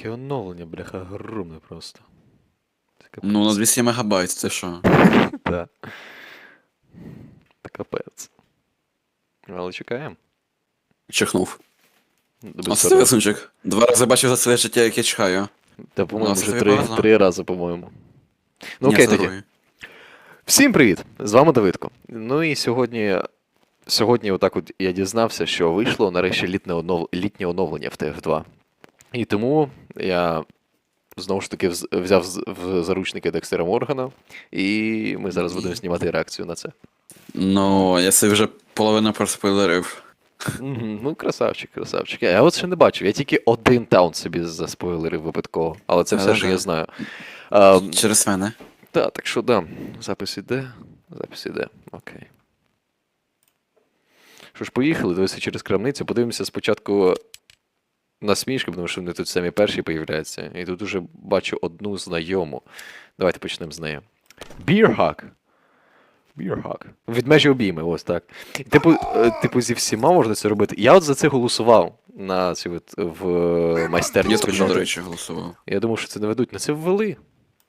Яке оновлення, бляха, огромне просто. Це. Ну, на 200 мегабайт, це що? Да. Та капець. Але чекаємо. Чихнув. Перерв. сумчик. Два рази бачив за своє життя, як я чихаю. Та, по-моєму, Ну, вже три, три рази, по-моєму. Ну Ні, окей, це тоді. другий. Всім привіт! З вами Давидко. Ну і сьогодні, сьогодні отак от я дізнався, що вийшло нарешті літнє, онов... літнє оновлення в TF2. І тому я знову ж таки взяв в заручники Декстера Моргана, і ми зараз будемо знімати реакцію на це. Ну, я собі вже половину проспойлерив. Мгм, Ну, красавчик, красавчик. Я от ще не бачив. Я тільки один таун собі заспойлерив випадково, але це все, що я знаю. А, Через мене. Так, так що да, запис іде. Запис іде. Окей. Що ж, поїхали, дивися через крамницю. Подивимося спочатку на смішки, тому що вони тут самі перші появляються. І тут уже бачу одну знайому. Давайте почнемо з неї. Beerhug. Beerhug. Від межі обійми, ось так. Типу, е, типу, зі всіма можна це робити. Я от за це голосував на ці от, в майстерні. Я теж, до речі, голосував. Я думав, що це не ведуть. На це ввели.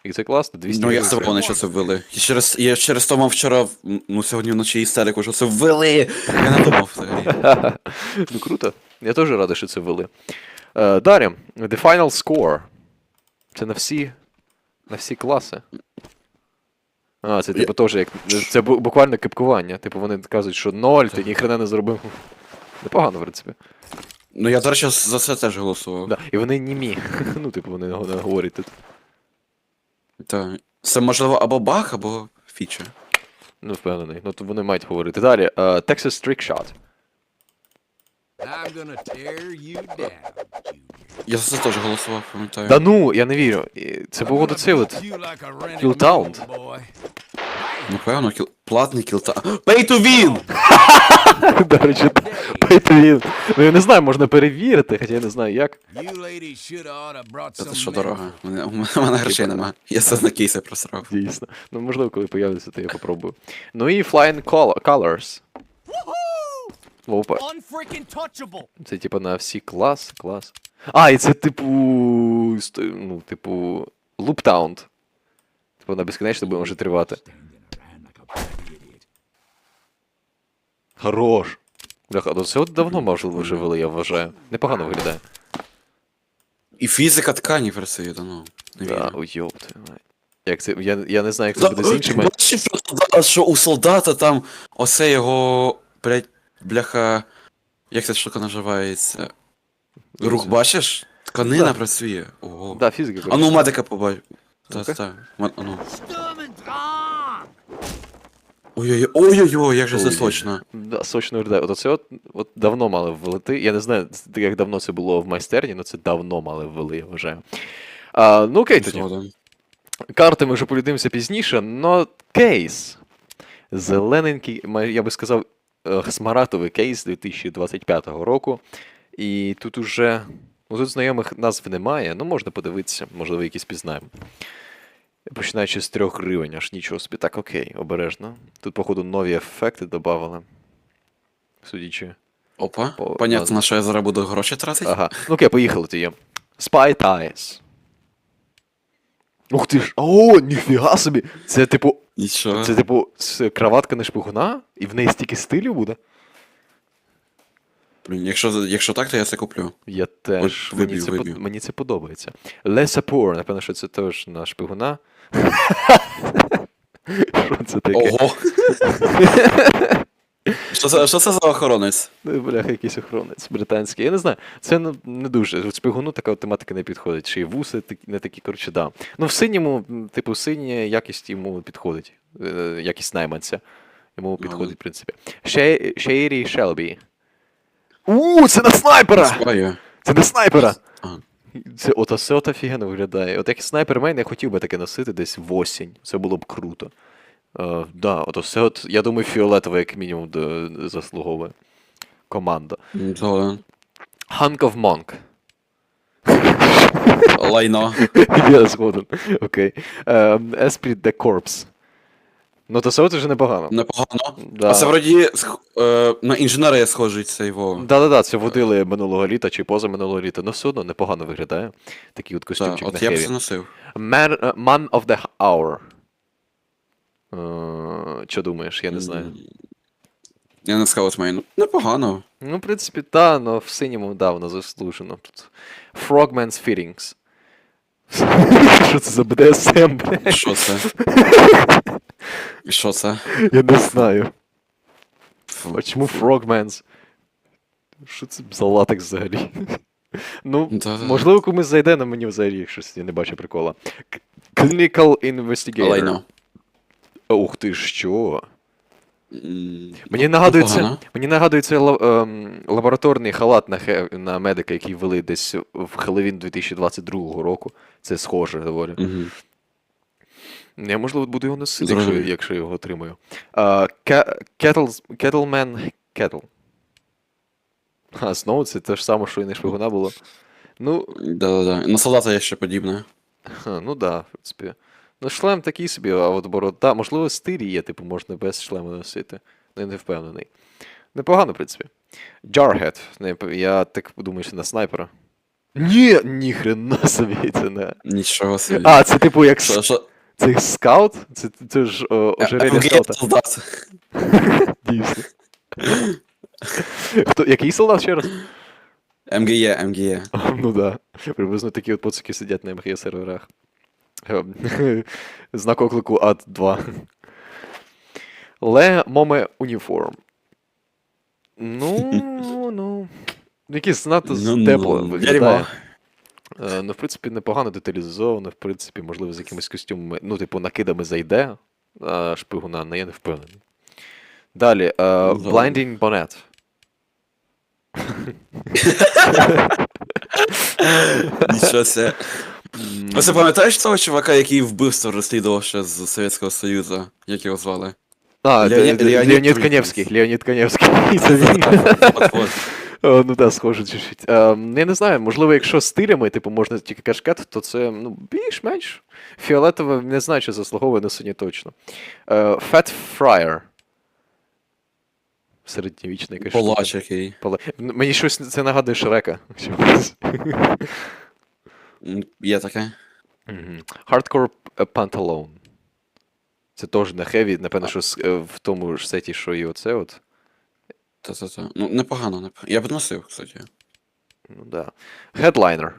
І це класно. 200 Ну, я гривень. що це ввели. Я через, я через то мав вчора, ну сьогодні вночі істерику, що це ввели. Я не думав взагалі. ну круто. Я теж радий, що це ввели. Е, далі. The Final Score. Це на всі. На всі класи. А, це типу теж як. Це буквально кипкування. Типу вони кажуть, що ноль, ти ніхрена не зробив. Непогано, в принципі. Ну я, до речі, за це теж голосував. Да. І вони німі. ну, типу, вони не говорять тут. Так. Це можливо або баг, або фіча. Ну, впевнений. Ну, то вони мають говорити. Далі. е, Texas Trick Shot. I'm gonna tear you down. Я за це теж голосував, пам'ятаю. Да ну, я не вірю. Це був mule, boy. Напевно, кіл... платний кілта. Pay to win! До речі, він. Ну я не знаю, можна перевірити, хоча я не знаю як. Це some що дорога. У мене, у мене грошей нема. Я все на кейси просрав. Дійсно. Ну, можливо, коли появиться, то я попробую. Ну і Flying Colors. Опа. Це типу на всі клас, клас. А, і це типу. Ну, типу. Looptown. Типу на безкінечно буде може тривати. Хорош. Бляха, ну це от давно можливо вже вели, я вважаю. Непогано виглядає. І фізика тканів розсеяна, ну. Не Да, ой, ёпти. Як це, я, я не знаю, як це буде з іншими. Бачиш, що що у солдата там оце його, блядь, бляха. Як ця штука називається? Рух, бачиш? Тканина Да. працює. Ого. Да, фізика. А ну медика побач. Та, Ну-ка. та. Ма- а ну. Ой-ой-ой, ой-ой-ой, як же це сочно. Да, сочно виглядає. От це от, от давно мали ввели. Я не знаю, як давно це було в майстерні, але це давно мали ввели, я вважаю. А, ну окей, тоді. Згоден. Карти ми вже подивимося пізніше, но кейс. Зелененький, ма- я би сказав, е, смаратовий кейс 2025 року. І тут уже. Ну, тут знайомих назв немає, ну можна подивитися, можливо, якісь пізнаємо. Починаючи з 3 гривень, аж нічого собі. Так, окей, обережно. Тут, походу, нові ефекти додавали. Судячи. Опа, По- понятно, на що я зараз буду гроші тратити. Ага. Ну окей, поїхали тоді. Spy Ties. Ух ти ж. О, ніфіга собі! Це типу. Нічого. Це типу с- краватка не шпигуна, і в неї стільки стилю буде. Блін, якщо, якщо так, то я це куплю. Я теж. От мені, виб'ю, це, под- виб'ю. мені це подобається. Лесапур, напевно, що це теж на шпигуна. Що це таке? Ого! Що це, що це за охоронець? Ну, Бляха, якийсь охоронець британський. Я не знаю. Це не, не дуже. От Шпигуну така от тематика не підходить. Чи вуси не такі, коротше, да. Ну, в синьому, типу, синя якість йому підходить. Е, Якість найманця. Йому підходить, в принципі. Ще- Шейрі Шелбі. У, це на снайпера! Це на снайпера! Це от оце от офігенно виглядає. От як снайпермен я хотів би таке носити десь в осінь. Це було б круто. Е, да, от оце от, я думаю, фіолетове, як мінімум, до, заслуговує. Команда. Згоден. Hunk of Monk. Лайно. Я згоден. Окей. Ем, Esprit de Corps. Ну, то це от вже непогано. Непогано. Да. А це вроді сх- е, на інженерія схожий цей во. Да-да-да, це водили минулого літа чи поза минулого літа, ну все одно непогано виглядає. Такий от костюмчик от на я б хеві. це носив. Man, е, Man of the Hour. Е, Що думаєш, я не знаю. Я не сказав мейн. Непогано. Ну, в принципі, та, но в синьому, да, воно заслужено. Тут Frogman's Fittings. Що це за блядь? Що це? Що це? Я не знаю. А чому Frogman's? Що це за латекс взагалі? Ну, Да-да-да. можливо, комусь зайде, але мені взагалі щось я не бачу прикола. Clinical Investigator. Ух ти що? Мені нагадується, мені нагадується ем, лабораторний халат на, хе, на медика, який ввели десь в Хеллоуін 2022 року. Це схоже доволі. Мгм. Я, можливо, буду його носити, якщо, якщо його отримаю. А, Ке- Kettles- Kettleman Kettle. А, знову це те ж саме, що і не шпигуна було. Ну, Да-да-да. На солдата є ще подібне. ну да, в принципі. Ну, шлем такий собі, а от борода. Можливо, стилі є, типу, можна без шлему носити. Ну, я не впевнений. Непогано, в принципі. Jarhead. Не, я так думаю, що на снайпера. Ні, ніхрена собі це не. Нічого собі. А, це типу як с- що? це скаут? Це, це ж ожерелье скаута. солдат. Дійсно. Хто, який солдат ще раз? МГЄ, МГЄ. Ну да. Приблизно такі от поцики сидять на МГС серверах. Ем, Знак оклику ад 2. Ле Моме Уніформ. Ну, ну. Якийсь надто Ну, тепло ну, виглядає. Е, Ну, в принципі, непогано деталізовано, в принципі, можливо, з якимись костюмами, ну, типу, накидами зайде, а шпигуна, але я не впевнений. Далі, да. Blinding Bonnet. Нічого себе. Ось ти пам'ятаєш того чувака, який вбивство розслідував ще з Совєтського Союзу? Як його звали? А, Леонід- Леонід, Леонід Коневський. Коневський. О, ну так, схоже чуть-чуть. Ем, я не знаю, можливо, якщо стилями, типу, можна тільки кашкет, то це ну, більш-менш. Фіолетове, не знаю, чи заслуговує на сині точно. Е, Fat Fryer. Середньовічний якийсь. Палач який. Мені щось це нагадує Шрека. Є таке. Hardcore е, Pantalone. Це теж на хеві, напевно, що е, в тому ж сеті, що і оце от. Та-та-та. Ну, непогано, непогано. Я б носив, кстати. Ну да. Headliner.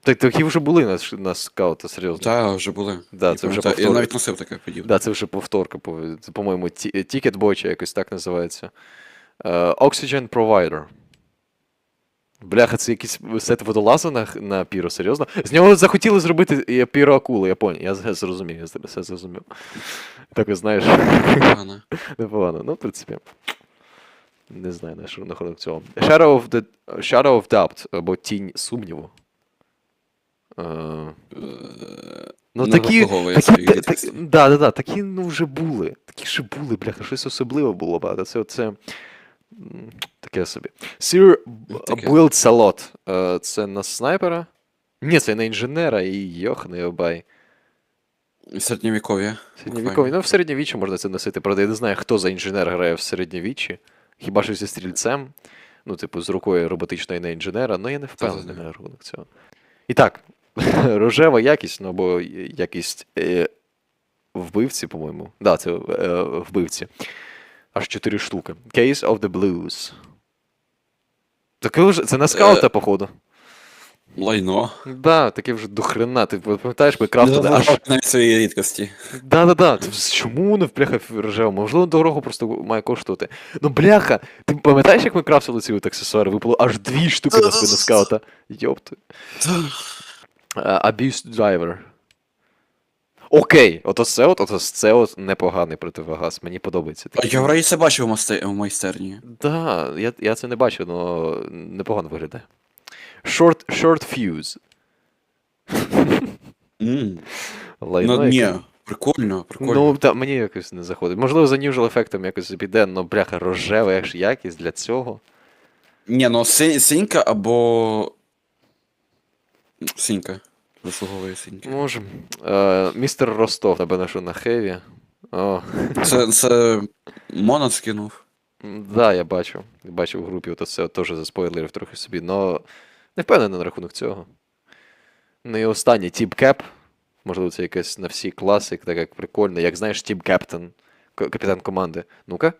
Так, такі вже були на, на скаута, серйозно. Так, вже були. Да, це вже пам'ятаю. Я навіть носив таке подібне. Да, це вже повторка. по- Це, по-моєму, Ticket Boy чи якось так називається. Е, Oxygen Provider. Бляха, це якийсь сет водолаза на, на піро, серйозно. З нього захотіли зробити е, піро акулу, я понял. Я зрозумів, я все зрозумів. Так, ви знаєш. Непогано. Непогано. Ну, в принципі. Не знаю, на що рахунок цього. Shadow of, the... Shadow of Doubt, або Тінь сумніву. Е, Ну, такі, такі, своїх та- та- да, да, да, такі ну, вже були. Такі ще були, бляха, щось особливе було. Це оце. м, Таке собі. Sir. Build Salot. Е, Це на снайпера? Ні, це на інженера і йохний обай. Середньовіков'я. Середньовікові. Ну, в середньовіччі можна це носити. Правда, я не знаю, хто за інженер грає в середньовіччі. Хіба що зі стрільцем. Ну, типу, з рукою роботичної на інженера, ну я не впевнений на рахунок цього. І так, рожева якість, ну або якість е, вбивці, по-моєму. Да, це е, вбивці. Аж 4 штуки. Case of the Blues. Таке вже. Це на скаута, походу. Лайно. Да, таке вже дохрена. Ти пам'ятаєш, ми крафтили аж навіть свої рідкості. Да-да-да. Чому воно в бляха рожево? Можливо, дорого просто має коштувати. Ну, бляха, ти пам'ятаєш, як ми крафтили ці от аксесуари? Випало аж дві штуки на спину скаута. Йопти. А, Abuse Driver. Окей, ото це от, ото це от непоганий противогаз. Мені подобається. А я вроді це бачив у масте- у майстерні. Да, я, я це не бачив, але непогано виглядає. Short, short fuse. М. Лайно Ну, ні, яке. прикольно, прикольно. Ну, та, мені якось не заходить. Можливо, за usual ефектом якось піде, але бляха, рожева як ж якість для цього. Ні, ну си- синька або. Синька. Заслуговує синька. Може. Е, містер Ростов, напевно, що на хеві. О, Це, це Монат скинув. м, да, я бачу. Бачив в групі, ото це теж заспойлерив трохи собі, но не впевнений на рахунок цього. Ну і останнє Тіп Кеп. Можливо, це якесь на всі класик, так як прикольно. Як знаєш, Тім Кептен, капітан команди. Ну-ка.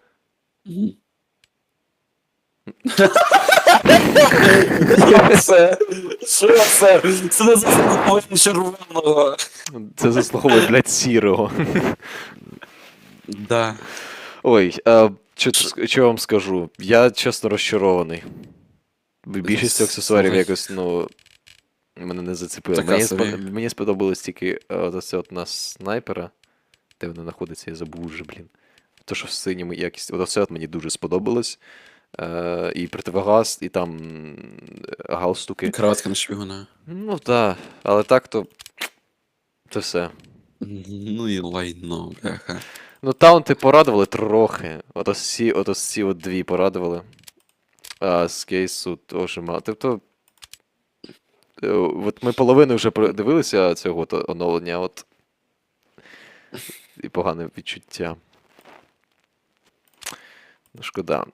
Це? Це? Це не заслуговує червоного. Це заслуговує, блядь, сірого. Да. Ой, а, що, вам скажу? Я чесно розчарований. Більшість аксесуарів якось, ну. Мене не зацепило. Така Мені, собі. мені сподобалось тільки е, от це от на снайпера. Де вона знаходиться, я забув вже, блін. То, що в синьому якість. От це от мені дуже сподобалось. Е, і противогаз, і там галстуки. Кроватка на шпігуна. Ну так, але так то. Це все. Ну і лайно, бляха. Ну, таунти порадували трохи. От ось ці, от ось ці от дві порадували. А з кейсу теж мало. Тобто. е, От ми половину вже дивилися цього оновлення, от. І погане відчуття. Ну, шкода.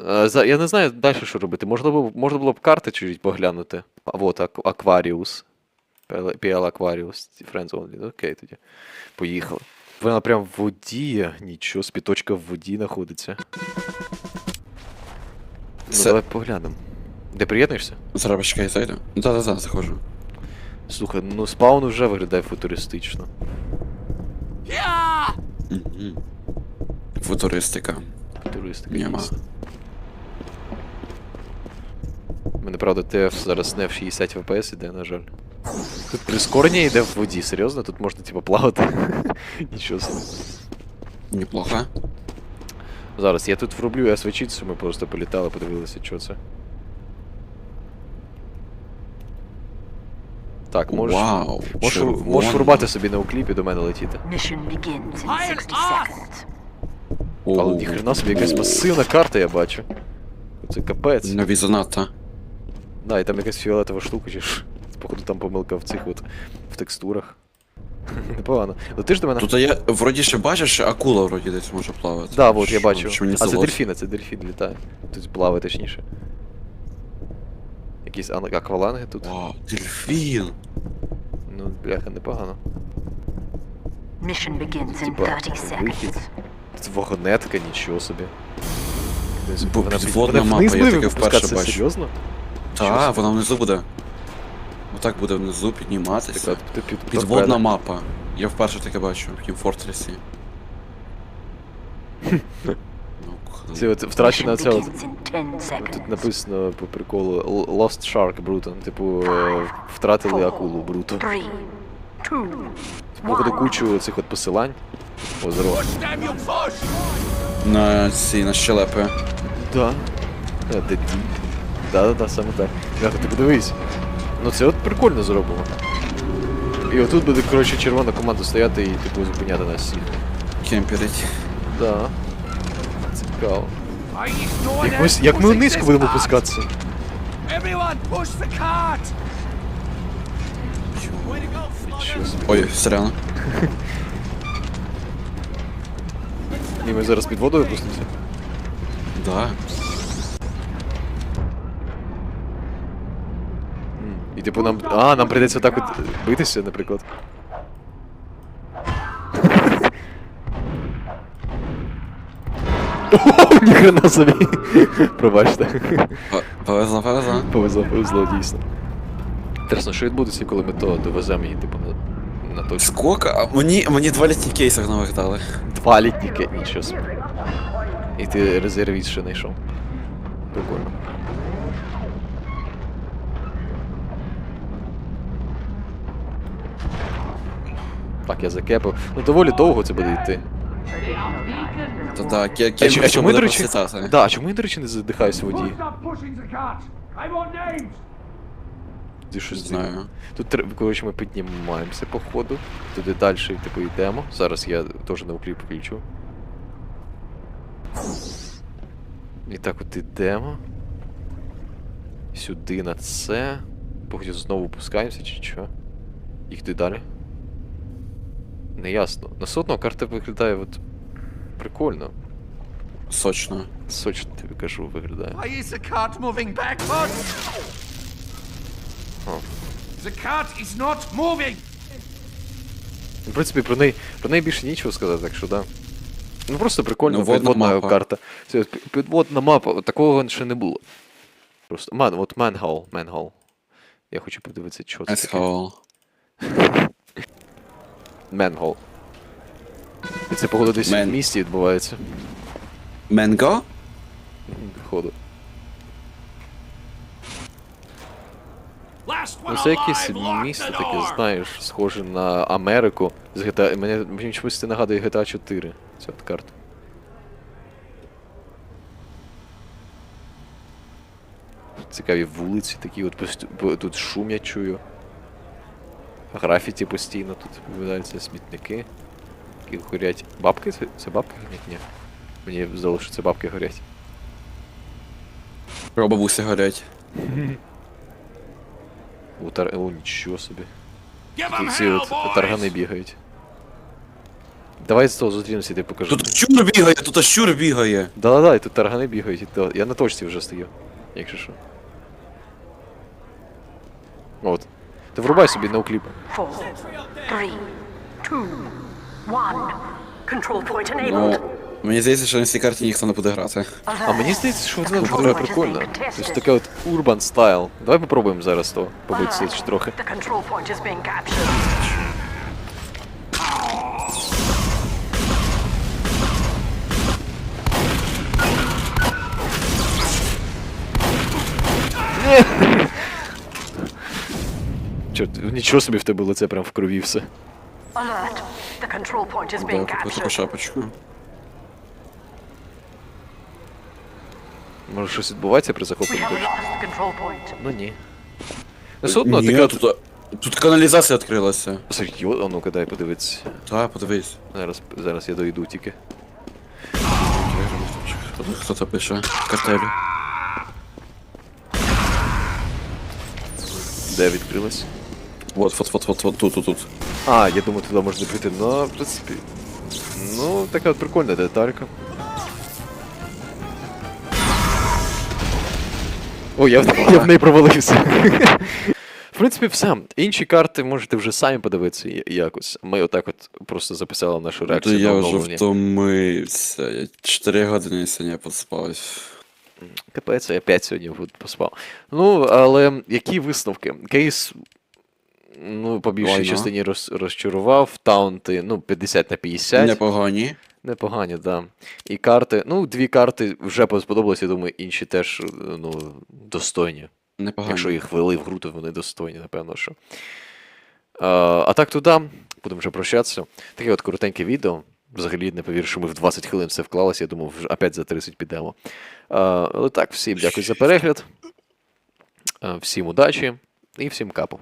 Е, Я не знаю далі, що робити. Можна було, можна було б карти чуть поглянути. А от Ак- Aquarius. PL Aquarius. Friends Only. Ну, Окей, тоді. Поїхали. Вона прям в воді. Нічого, спіточка в воді знаходиться. Ну, давай поглянемо. Де приєднуєшся? Зараз почекай, зайду. Да-да-да, заходжу. Слухай, ну спаун вже виглядає футуристично. Yeah! Футуристика. Футуристика. Нема. дійсно. У мене, правда, ТФ зараз не в 60 ВПС іде, на жаль. Тут прискорення йде в воді, серйозно? Тут можна типу плавати. Нічого собі. Неплохо. Зараз я тут врублю освічитися, ми просто політали, подивилися, що це. Так, можеш, Вау. можеш, червоно. можеш врубати собі на укліп і до мене летіти. Mission begins in 60 Ark! seconds. О, Але ніхрена собі якась масивна карта, я бачу. Це капець. Нові занадто. Да, і там якась фіолетова штука, чи ж. Походу там помилка в цих от в текстурах. Непогано. Ну ти ж до мене. Тут я вроді ще бачиш, що акула вроді десь може плавати. Да, от я бачу. що мені а це дельфіни, це дельфін літає. Тут плаває точніше. Якісь ан- акваланги тут. Вау, дельфін. Ну, бляха, непогано. Mission begins in 30 seconds. Це вагонетка, нічого собі. Бо вона підводна вона мапа, вниз я таке вперше бачу. Серйозно? Та, вона внизу буде. Отак буде внизу підніматися. Така під, під, Підводна мапа. Я вперше таке бачу в Team Fortress. Ну, Це от втрачена ця от. begins in 10 Тут написано по приколу Lost Shark Bruton. Типу, е, втратили акулу Бруту. Three, two, Походу кучу цих от посилань. О, здорово. Push, damn you, push! На ці, на щелепи. Да. Е, Де? Да-да-да, саме так. Бляха, ти подивись. Ну це от прикольно зроблено. І отут буде, коротше, червона команда стояти і типу зупиняти нас всіх. Кемперить. Да. Цікаво. Як ми, як ми низько будемо пускатися. Ой, сорян. І ми зараз під водою пустимося. Да. І типу нам. А, нам прийдеться так от битися, наприклад. О, ніхрена собі. Пробачте. Повезло, повезло. Повезло, повезло, дійсно. Інтересно, що відбудеться, коли ми то довеземо її, типу, на, на точку. Сколько? А мені, мені два літні кейсах нових дали. Два літніки, нічого собі. І ти резервіст ще знайшов. Прикольно. Так, я закепив. Ну доволі довго це буде йти. Та да, ке- А, чо- а чому я, до буде речі, да, а чому я, до речі, не задихаюсь в воді? Ти щось Не знаю. Тут коротше, ми піднімаємося по ходу. Туди далі, типу, йдемо. Зараз я теж на укліп включу. І так от йдемо. Сюди на це. Потім знову пускаємося чи що? Їх туди далі. Неясно. На все одно карта виглядає от прикольно. Сочно. Сочно тобі кажу, виглядає. Why is the cart moving backwards? Oh. The cart is not moving! В принципі, про неї, про неї більше нічого сказати, так що да. Ну просто прикольно, Ну, водна підводна мапа. карта. Це пі- підводна мапа, такого ще не було. Просто. Ман, от Манхол, Манхол. Я хочу подивитися, що це таке. Менгол. І це, походу, десь Мен. в місті відбувається. Менго? Походу. Ну, це якесь місто таке, знаєш, схоже на Америку з GTA. Мені, мені чомусь це нагадує GTA 4, ця от карта. Цікаві вулиці такі, от тут шум я чую. Графіті постійно тут відбуваються смітники. Які горять. Бабки? Це, це бабки горять? Ні. Мені здалося, що це бабки горять. Про бабусі горять. У тар... О, нічого собі. Тут ці от таргани бігають. Давай з того зустрінемося, я тобі покажу. Тут щур бігає, тут щур бігає. Да-да-да, і тут таргани бігають. і то- Я на точці вже стою, якщо що. От. Ти врубай собі point Ну, мені здається, що на цій карті ніхто не буде грати. А мені здається, що вона буде прикольно. Тобто таке от урбан стайл. Давай попробуємо зараз то побитися трохи. Чорт, нічого собі в тебе лице прям в крові все. Alert. The control point is Да, being таку таку captured. шапочку. Може щось відбувається при We захопленні have точки? lost the control point. Ну ні. Ну, все одно, Ні, така... тут, тут каналізація відкрилася. Серйозно, а ну-ка дай подивитися. Так, подивись. Зараз, зараз я дойду тільки. Хто, хто це пише? Картелі. Де відкрилась? Вот, вот, вот, вот, вот, тут, тут, тут. А, я думаю, туди можна прийти. Ну, в принципі. Ну, така от прикольна деталька. О, я, в- я в неї провалився. В принципі, все. Інші карти можете вже самі подивитися якось. Ми отак от просто записали нашу реакцію я на вже оновлення. втомився. Я 4 години сьогодні поспав. Капець, я 5 сьогодні поспав. Ну, але які висновки? Кейс, ну, по більшій Війна. частині роз, розчарував, таунти, ну, 50 на 50. Непогані. Непогані, так. Да. І карти, ну, дві карти вже сподобалися, я думаю, інші теж ну, достойні. Непогані. Якщо їх ввели в гру, то вони достойні, напевно, що. А, а так туди, будемо вже прощатися. Таке от коротеньке відео. Взагалі не повірю, що ми в 20 хвилин все вклалося. Я думав, вже опять за 30 підемо. А, але так, всім дякую за перегляд. Всім удачі і всім капу.